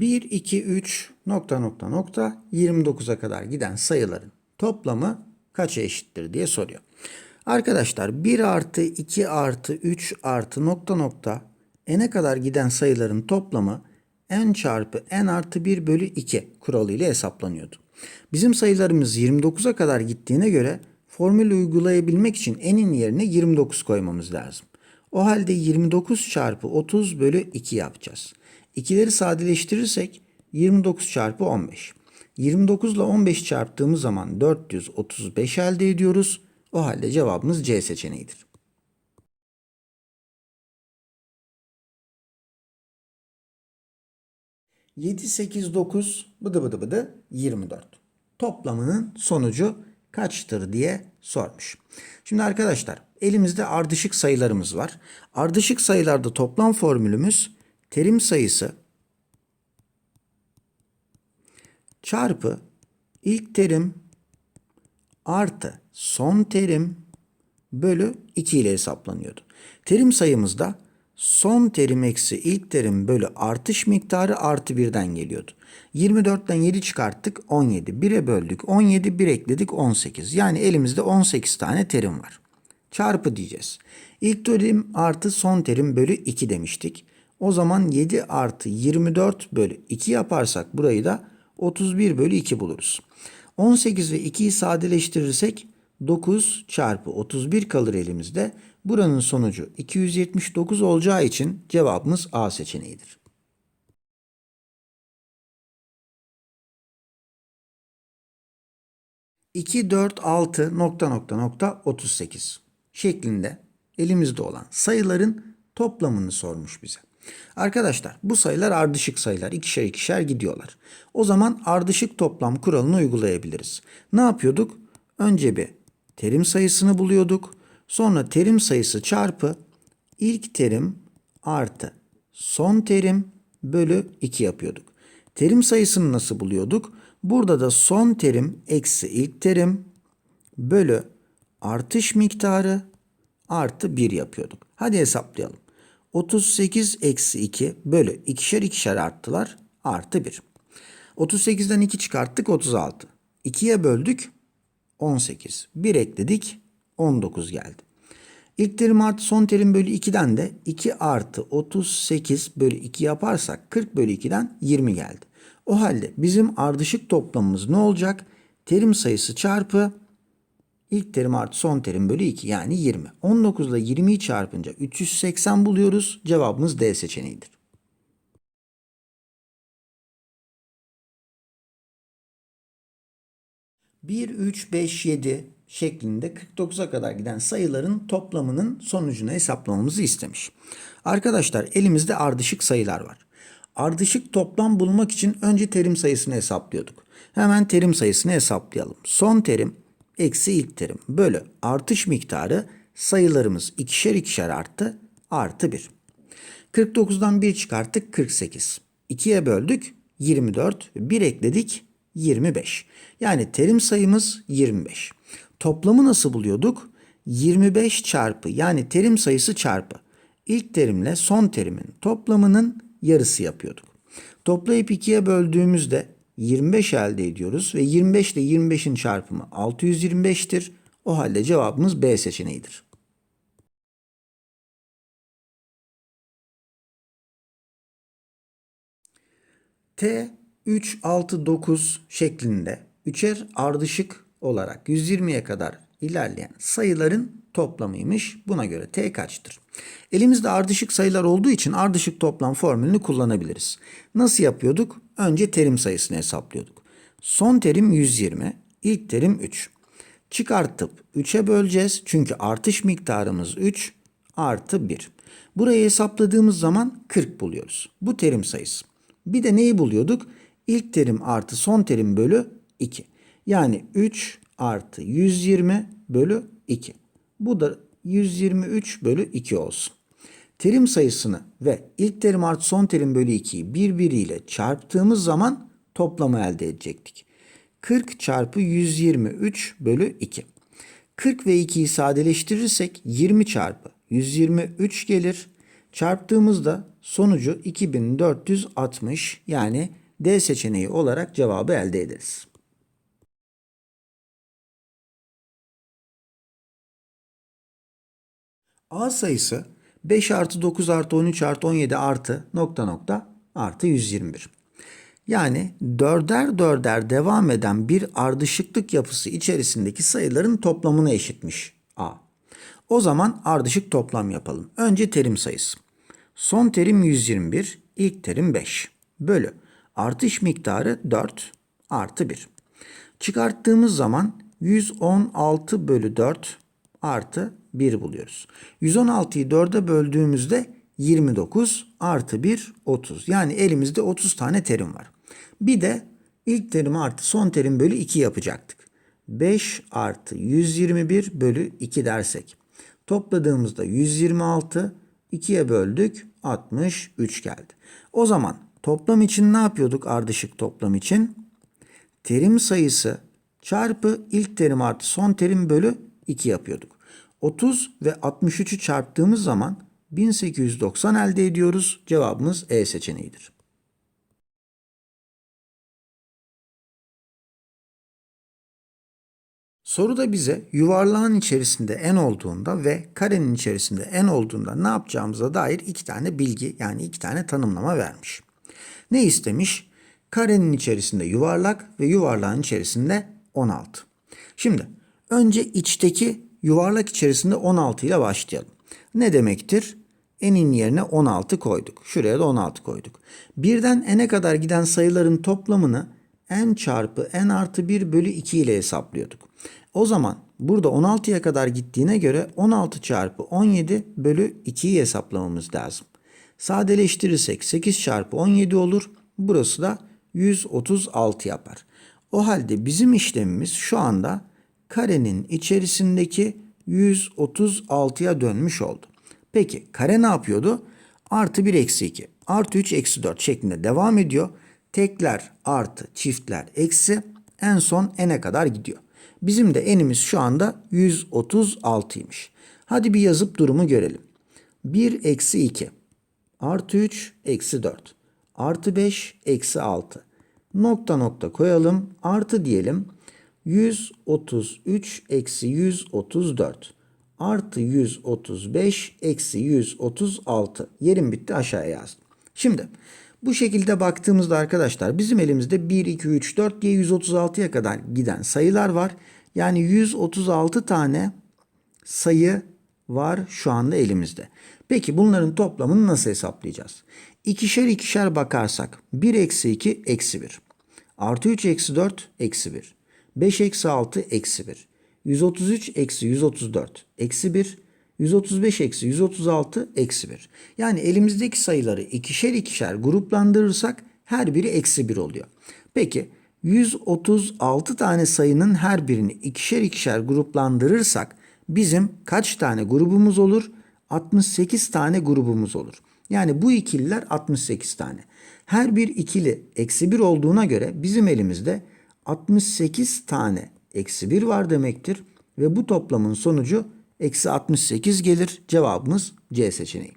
1, 2, 3 nokta nokta nokta 29'a kadar giden sayıların toplamı kaça eşittir diye soruyor. Arkadaşlar 1 artı 2 artı 3 artı nokta nokta n'e kadar giden sayıların toplamı n çarpı n artı 1 bölü 2 kuralı ile hesaplanıyordu. Bizim sayılarımız 29'a kadar gittiğine göre formülü uygulayabilmek için n'in yerine 29 koymamız lazım. O halde 29 çarpı 30 bölü 2 yapacağız. İkileri sadeleştirirsek 29 çarpı 15. 29 ile 15 çarptığımız zaman 435 elde ediyoruz. O halde cevabımız C seçeneğidir. Yedi, sekiz, dokuz, bıdı bıdı bıdı 24. Toplamının sonucu kaçtır diye sormuş. Şimdi arkadaşlar elimizde ardışık sayılarımız var. Ardışık sayılarda toplam formülümüz terim sayısı çarpı ilk terim artı son terim bölü 2 ile hesaplanıyordu. Terim sayımızda son terim eksi ilk terim bölü artış miktarı artı 1'den geliyordu. 24'ten 7 çıkarttık 17. 1'e böldük 17 1 ekledik 18. Yani elimizde 18 tane terim var. Çarpı diyeceğiz. İlk terim artı son terim bölü 2 demiştik. O zaman 7 artı 24 bölü 2 yaparsak burayı da 31 bölü 2 buluruz. 18 ve 2'yi sadeleştirirsek 9 çarpı 31 kalır elimizde. Buranın sonucu 279 olacağı için cevabımız A seçeneğidir. ...2, 4, 6 nokta nokta nokta 38 şeklinde elimizde olan sayıların toplamını sormuş bize. Arkadaşlar bu sayılar ardışık sayılar. ikişer ikişer gidiyorlar. O zaman ardışık toplam kuralını uygulayabiliriz. Ne yapıyorduk? Önce bir terim sayısını buluyorduk. Sonra terim sayısı çarpı ilk terim artı son terim bölü 2 yapıyorduk. Terim sayısını nasıl buluyorduk? Burada da son terim eksi ilk terim bölü artış miktarı artı 1 yapıyorduk. Hadi hesaplayalım. 38 eksi 2 bölü ikişer ikişer arttılar artı 1. 38'den 2 çıkarttık 36. 2'ye böldük 18. 1 ekledik 19 geldi. İlk terim artı son terim bölü 2'den de 2 artı 38 bölü 2 yaparsak 40 bölü 2'den 20 geldi. O halde bizim ardışık toplamımız ne olacak? Terim sayısı çarpı İlk terim artı son terim bölü 2 yani 20. 19 ile 20'yi çarpınca 380 buluyoruz. Cevabımız D seçeneğidir. Bir, üç, beş, yedi şeklinde 49'a kadar giden sayıların toplamının sonucunu hesaplamamızı istemiş. Arkadaşlar elimizde ardışık sayılar var. Ardışık toplam bulmak için önce terim sayısını hesaplıyorduk. Hemen terim sayısını hesaplayalım. Son terim eksi ilk terim bölü artış miktarı sayılarımız ikişer ikişer arttı artı 1. 49'dan 1 çıkarttık 48. 2'ye böldük 24. 1 ekledik 25. Yani terim sayımız 25. Toplamı nasıl buluyorduk? 25 çarpı yani terim sayısı çarpı ilk terimle son terimin toplamının yarısı yapıyorduk. Toplayıp 2'ye böldüğümüzde 25 elde ediyoruz ve 25 ile 25'in çarpımı 625'tir. O halde cevabımız B seçeneğidir. T 3, 6, 9 şeklinde üçer ardışık olarak 120'ye kadar ilerleyen sayıların toplamıymış. Buna göre T kaçtır? Elimizde ardışık sayılar olduğu için ardışık toplam formülünü kullanabiliriz. Nasıl yapıyorduk? Önce terim sayısını hesaplıyorduk. Son terim 120, ilk terim 3. Çıkartıp 3'e böleceğiz çünkü artış miktarımız 3 artı 1. Burayı hesapladığımız zaman 40 buluyoruz. Bu terim sayısı. Bir de neyi buluyorduk? İlk terim artı son terim bölü 2. Yani 3 artı 120 bölü 2. Bu da 123 bölü 2 olsun. Terim sayısını ve ilk terim artı son terim bölü 2'yi birbiriyle çarptığımız zaman toplamı elde edecektik. 40 çarpı 123 bölü 2. 40 ve 2'yi sadeleştirirsek 20 çarpı 123 gelir. Çarptığımızda sonucu 2460 yani D seçeneği olarak cevabı elde ederiz. A sayısı 5 artı 9 artı 13 artı 17 artı nokta nokta artı 121. Yani dörder dörder devam eden bir ardışıklık yapısı içerisindeki sayıların toplamına eşitmiş A. O zaman ardışık toplam yapalım. Önce terim sayısı. Son terim 121, ilk terim 5. Bölü. Artış miktarı 4 artı 1. Çıkarttığımız zaman 116 bölü 4 artı 1 buluyoruz. 116'yı 4'e böldüğümüzde 29 artı 1 30. Yani elimizde 30 tane terim var. Bir de ilk terim artı son terim bölü 2 yapacaktık. 5 artı 121 bölü 2 dersek. Topladığımızda 126 2'ye böldük 63 geldi. O zaman toplam için ne yapıyorduk ardışık toplam için? Terim sayısı çarpı ilk terim artı son terim bölü 2 yapıyorduk. 30 ve 63'ü çarptığımız zaman 1890 elde ediyoruz. Cevabımız E seçeneğidir. Soruda bize yuvarlağın içerisinde n olduğunda ve karenin içerisinde n olduğunda ne yapacağımıza dair iki tane bilgi yani iki tane tanımlama vermiş. Ne istemiş? Karenin içerisinde yuvarlak ve yuvarlağın içerisinde 16. Şimdi önce içteki yuvarlak içerisinde 16 ile başlayalım. Ne demektir? N'in yerine 16 koyduk. Şuraya da 16 koyduk. Birden n'e kadar giden sayıların toplamını n çarpı n artı 1 bölü 2 ile hesaplıyorduk. O zaman burada 16'ya kadar gittiğine göre 16 çarpı 17 bölü 2'yi hesaplamamız lazım. Sadeleştirirsek 8 çarpı 17 olur. Burası da 136 yapar. O halde bizim işlemimiz şu anda karenin içerisindeki 136'ya dönmüş oldu. Peki kare ne yapıyordu? Artı 1 eksi 2 artı 3 eksi 4 şeklinde devam ediyor. Tekler artı çiftler eksi en son n'e kadar gidiyor. Bizim de n'imiz şu anda 136'ymış. Hadi bir yazıp durumu görelim. 1 eksi 2 artı 3 eksi 4 artı 5 eksi 6 nokta nokta koyalım artı diyelim 133 eksi 134 artı 135 eksi 136 yerim bitti aşağıya yazdım. Şimdi bu şekilde baktığımızda arkadaşlar bizim elimizde 1, 2, 3, 4 diye 136'ya kadar giden sayılar var. Yani 136 tane sayı var şu anda elimizde. Peki bunların toplamını nasıl hesaplayacağız? İkişer ikişer bakarsak 1 eksi 2 eksi 1. Artı 3 eksi 4 eksi 1. 5 eksi 6 eksi 1. 133 eksi 134 eksi 1. 135 eksi 136 eksi 1. Yani elimizdeki sayıları ikişer ikişer gruplandırırsak her biri eksi 1 oluyor. Peki 136 tane sayının her birini ikişer ikişer gruplandırırsak bizim kaç tane grubumuz olur? 68 tane grubumuz olur. Yani bu ikililer 68 tane. Her bir ikili eksi 1 olduğuna göre bizim elimizde 68 tane eksi 1 var demektir. Ve bu toplamın sonucu eksi 68 gelir. Cevabımız C seçeneği.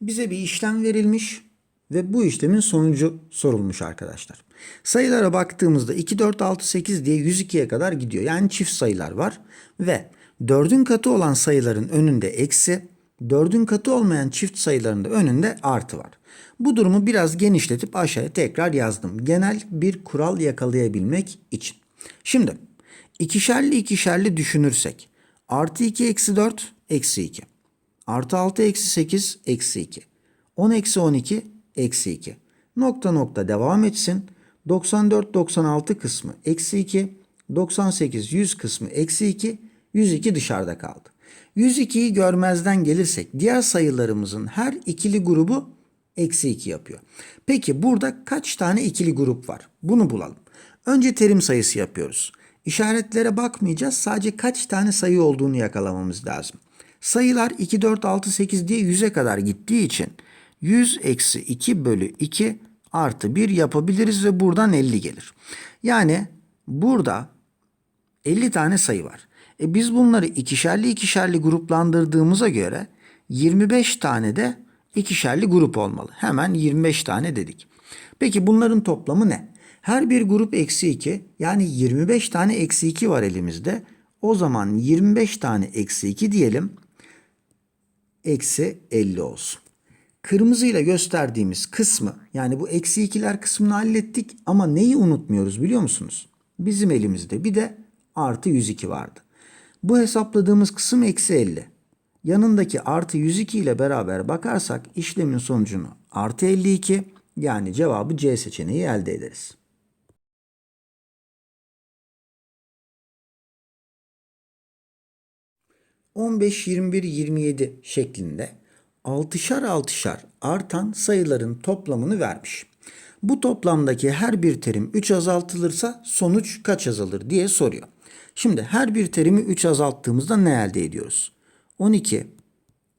Bize bir işlem verilmiş ve bu işlemin sonucu sorulmuş arkadaşlar. Sayılara baktığımızda 2, 4, 6, 8 diye 102'ye kadar gidiyor. Yani çift sayılar var ve 4'ün katı olan sayıların önünde eksi, 4'ün katı olmayan çift sayıların da önünde artı var. Bu durumu biraz genişletip aşağıya tekrar yazdım. Genel bir kural yakalayabilmek için. Şimdi ikişerli ikişerli düşünürsek artı 2 eksi 4 eksi 2. Artı 6 eksi 8 eksi 2. 10 eksi 12 eksi 2. Nokta nokta devam etsin. 94 96 kısmı eksi 2. 98 100 kısmı eksi 2. 102 dışarıda kaldı. 102'yi görmezden gelirsek diğer sayılarımızın her ikili grubu eksi 2 yapıyor. Peki burada kaç tane ikili grup var? Bunu bulalım. Önce terim sayısı yapıyoruz. İşaretlere bakmayacağız. Sadece kaç tane sayı olduğunu yakalamamız lazım. Sayılar 2, 4, 6, 8 diye 100'e kadar gittiği için 100 eksi 2 bölü 2 artı 1 yapabiliriz ve buradan 50 gelir. Yani burada 50 tane sayı var. E biz bunları ikişerli ikişerli gruplandırdığımıza göre 25 tane de ikişerli grup olmalı. Hemen 25 tane dedik. Peki bunların toplamı ne? Her bir grup eksi 2 yani 25 tane eksi 2 var elimizde. O zaman 25 tane eksi 2 diyelim. Eksi 50 olsun. Kırmızıyla gösterdiğimiz kısmı yani bu eksi ikiler kısmını hallettik ama neyi unutmuyoruz biliyor musunuz? Bizim elimizde bir de artı 102 vardı. Bu hesapladığımız kısım eksi 50. Yanındaki artı 102 ile beraber bakarsak işlemin sonucunu artı 52 yani cevabı C seçeneği elde ederiz. ...15, 21, 27 şeklinde altışar altışar artan sayıların toplamını vermiş. Bu toplamdaki her bir terim 3 azaltılırsa sonuç kaç azalır diye soruyor. Şimdi her bir terimi 3 azalttığımızda ne elde ediyoruz? 12,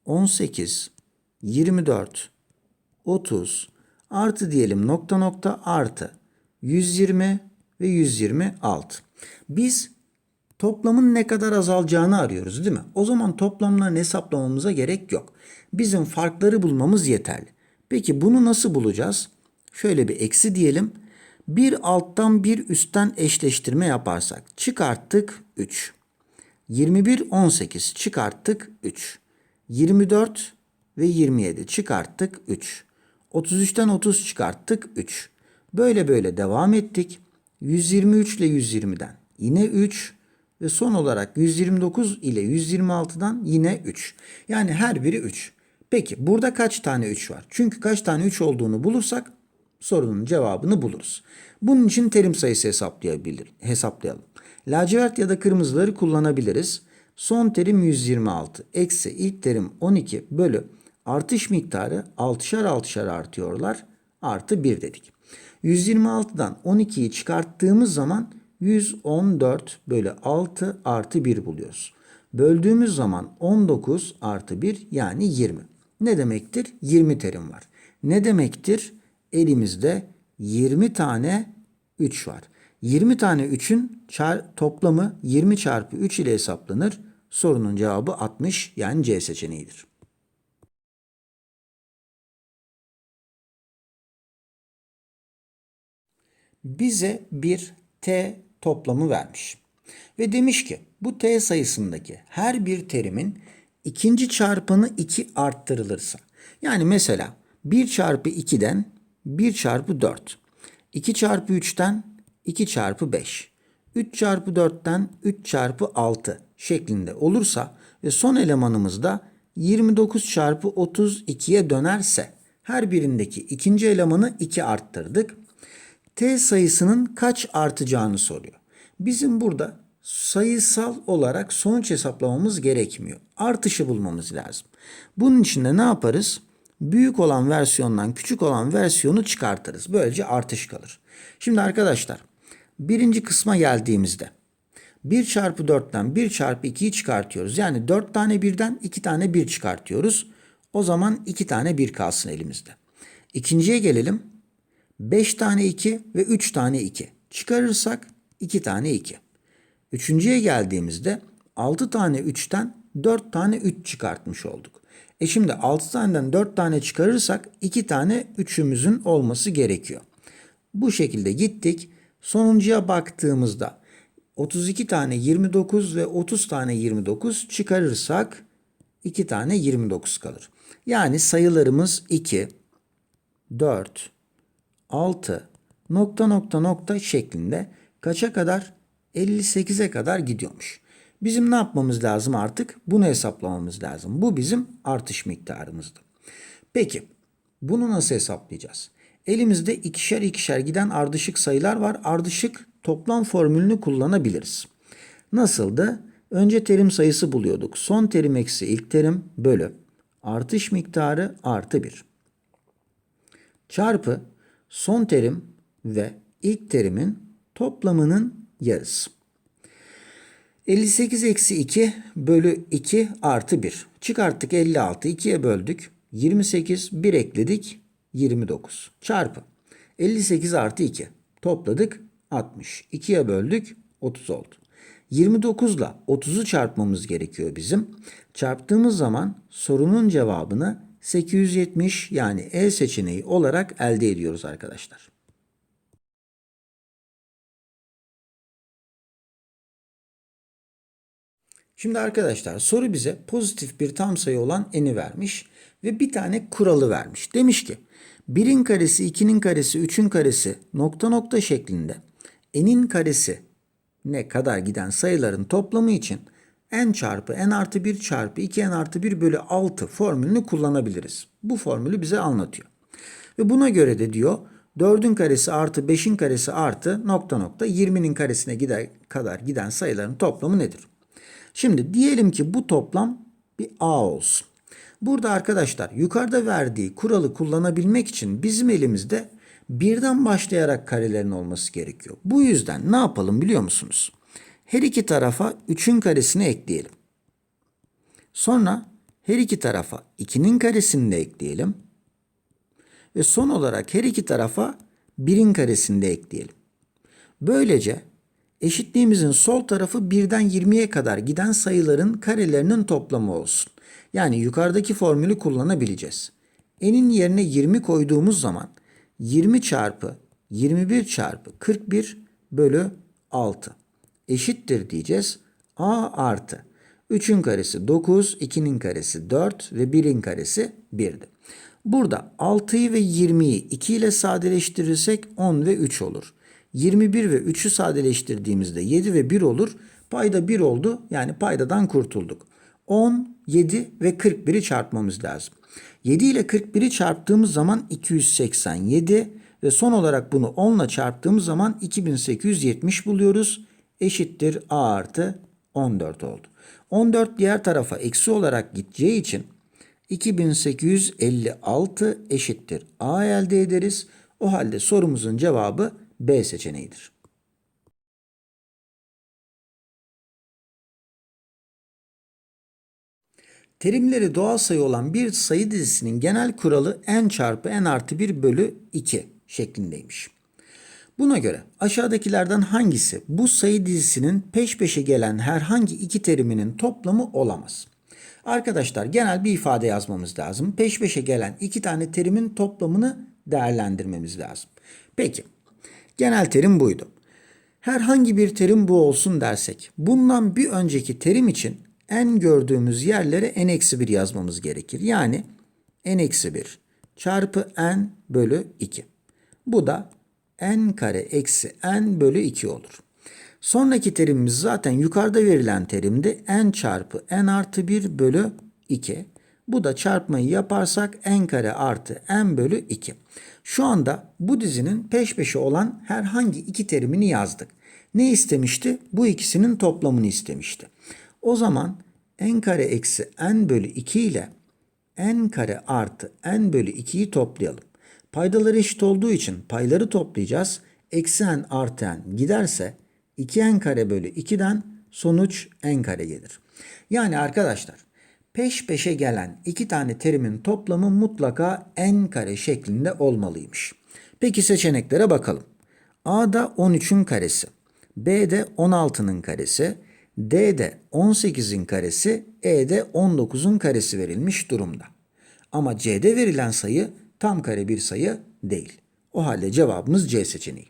18, 24, 30 artı diyelim nokta nokta artı 120 ve 126. Biz toplamın ne kadar azalacağını arıyoruz değil mi? O zaman toplamlarını hesaplamamıza gerek yok. Bizim farkları bulmamız yeterli. Peki bunu nasıl bulacağız? Şöyle bir eksi diyelim. Bir alttan bir üstten eşleştirme yaparsak çıkarttık 3. 21 18 çıkarttık 3. 24 ve 27 çıkarttık 3. 33'ten 30 çıkarttık 3. Böyle böyle devam ettik. 123 ile 120'den yine 3 ve son olarak 129 ile 126'dan yine 3. Yani her biri 3. Peki burada kaç tane 3 var? Çünkü kaç tane 3 olduğunu bulursak sorunun cevabını buluruz. Bunun için terim sayısı hesaplayabilir, hesaplayalım. Lacivert ya da kırmızıları kullanabiliriz. Son terim 126 eksi ilk terim 12 bölü artış miktarı 6'şar 6'şar artıyorlar artı 1 dedik. 126'dan 12'yi çıkarttığımız zaman 114 bölü 6 artı 1 buluyoruz. Böldüğümüz zaman 19 artı 1 yani 20. Ne demektir? 20 terim var. Ne demektir? Elimizde 20 tane 3 var. 20 tane 3'ün toplamı 20 çarpı 3 ile hesaplanır. Sorunun cevabı 60 yani C seçeneğidir. Bize bir T toplamı vermiş. Ve demiş ki bu T sayısındaki her bir terimin ikinci çarpanı 2 arttırılırsa. Yani mesela 1 çarpı 2'den 1 çarpı 4. 2 çarpı 3'ten 2 çarpı 5. 3 çarpı 4'ten 3 çarpı 6 şeklinde olursa ve son elemanımız da 29 çarpı 32'ye dönerse her birindeki ikinci elemanı 2 arttırdık. T sayısının kaç artacağını soruyor. Bizim burada sayısal olarak sonuç hesaplamamız gerekmiyor. Artışı bulmamız lazım. Bunun için de ne yaparız? Büyük olan versiyondan küçük olan versiyonu çıkartırız. Böylece artış kalır. Şimdi arkadaşlar birinci kısma geldiğimizde 1 çarpı 4'ten 1 çarpı 2'yi çıkartıyoruz. Yani 4 tane birden 2 tane 1 çıkartıyoruz. O zaman 2 tane 1 kalsın elimizde. İkinciye gelelim. 5 tane 2 ve 3 tane 2. Çıkarırsak 2 tane 2. Üçüncüye geldiğimizde 6 tane 3'ten 4 tane 3 çıkartmış olduk. E şimdi 6 taneden 4 tane çıkarırsak 2 tane 3'ümüzün olması gerekiyor. Bu şekilde gittik. Sonuncuya baktığımızda 32 tane 29 ve 30 tane 29 çıkarırsak 2 tane 29 kalır. Yani sayılarımız 2, 4, 6, nokta nokta nokta şeklinde kaça kadar? 58'e kadar gidiyormuş. Bizim ne yapmamız lazım artık? Bunu hesaplamamız lazım. Bu bizim artış miktarımızdı. Peki bunu nasıl hesaplayacağız? Elimizde ikişer ikişer giden ardışık sayılar var. Ardışık toplam formülünü kullanabiliriz. Nasıldı? Önce terim sayısı buluyorduk. Son terim eksi ilk terim bölü artış miktarı artı 1. Çarpı son terim ve ilk terimin toplamının yarısı. 58 eksi 2 bölü 2 artı 1. Çıkarttık 56 2'ye böldük. 28 1 ekledik 29 çarpı 58 artı 2 topladık 60. 2'ye böldük 30 oldu. 29 ile 30'u çarpmamız gerekiyor bizim. Çarptığımız zaman sorunun cevabını 870 yani E seçeneği olarak elde ediyoruz arkadaşlar. Şimdi arkadaşlar soru bize pozitif bir tam sayı olan n'i vermiş ve bir tane kuralı vermiş. Demiş ki 1'in karesi, 2'nin karesi, 3'ün karesi nokta nokta şeklinde n'in karesi ne kadar giden sayıların toplamı için n çarpı n artı 1 çarpı 2n artı 1 bölü 6 formülünü kullanabiliriz. Bu formülü bize anlatıyor. Ve buna göre de diyor 4'ün karesi artı 5'in karesi artı nokta nokta 20'nin karesine gider, kadar giden sayıların toplamı nedir? Şimdi diyelim ki bu toplam bir A olsun. Burada arkadaşlar yukarıda verdiği kuralı kullanabilmek için bizim elimizde birden başlayarak karelerin olması gerekiyor. Bu yüzden ne yapalım biliyor musunuz? Her iki tarafa 3'ün karesini ekleyelim. Sonra her iki tarafa 2'nin karesini de ekleyelim. Ve son olarak her iki tarafa 1'in karesini de ekleyelim. Böylece eşitliğimizin sol tarafı 1'den 20'ye kadar giden sayıların karelerinin toplamı olsun. Yani yukarıdaki formülü kullanabileceğiz. N'in yerine 20 koyduğumuz zaman 20 çarpı 21 çarpı 41 bölü 6 eşittir diyeceğiz. A artı 3'ün karesi 9, 2'nin karesi 4 ve 1'in karesi 1'di. Burada 6'yı ve 20'yi 2 ile sadeleştirirsek 10 ve 3 olur. 21 ve 3'ü sadeleştirdiğimizde 7 ve 1 olur. Payda 1 oldu. Yani paydadan kurtulduk. 10, 7 ve 41'i çarpmamız lazım. 7 ile 41'i çarptığımız zaman 287 ve son olarak bunu 10 ile çarptığımız zaman 2870 buluyoruz. Eşittir A artı 14 oldu. 14 diğer tarafa eksi olarak gideceği için 2856 eşittir A elde ederiz. O halde sorumuzun cevabı B seçeneğidir. Terimleri doğal sayı olan bir sayı dizisinin genel kuralı n çarpı n artı 1 bölü 2 şeklindeymiş. Buna göre aşağıdakilerden hangisi bu sayı dizisinin peş peşe gelen herhangi iki teriminin toplamı olamaz? Arkadaşlar genel bir ifade yazmamız lazım. Peş peşe gelen iki tane terimin toplamını değerlendirmemiz lazım. Peki genel terim buydu. Herhangi bir terim bu olsun dersek bundan bir önceki terim için n gördüğümüz yerlere n-1 yazmamız gerekir. Yani n-1 çarpı n bölü 2. Bu da n kare eksi n bölü 2 olur. Sonraki terimimiz zaten yukarıda verilen terimdi. n çarpı n artı 1 bölü 2. Bu da çarpmayı yaparsak n kare artı n bölü 2. Şu anda bu dizinin peş peşe olan herhangi iki terimini yazdık. Ne istemişti? Bu ikisinin toplamını istemişti. O zaman n kare eksi n bölü 2 ile n kare artı n bölü 2'yi toplayalım. Paydaları eşit olduğu için payları toplayacağız. Eksi n artı n giderse 2n kare bölü 2'den sonuç n kare gelir. Yani arkadaşlar peş peşe gelen iki tane terimin toplamı mutlaka n kare şeklinde olmalıymış. Peki seçeneklere bakalım. A'da 13'ün karesi, B'de 16'nın karesi, D'de 18'in karesi, E'de 19'un karesi verilmiş durumda. Ama C'de verilen sayı tam kare bir sayı değil. O halde cevabımız C seçeneği.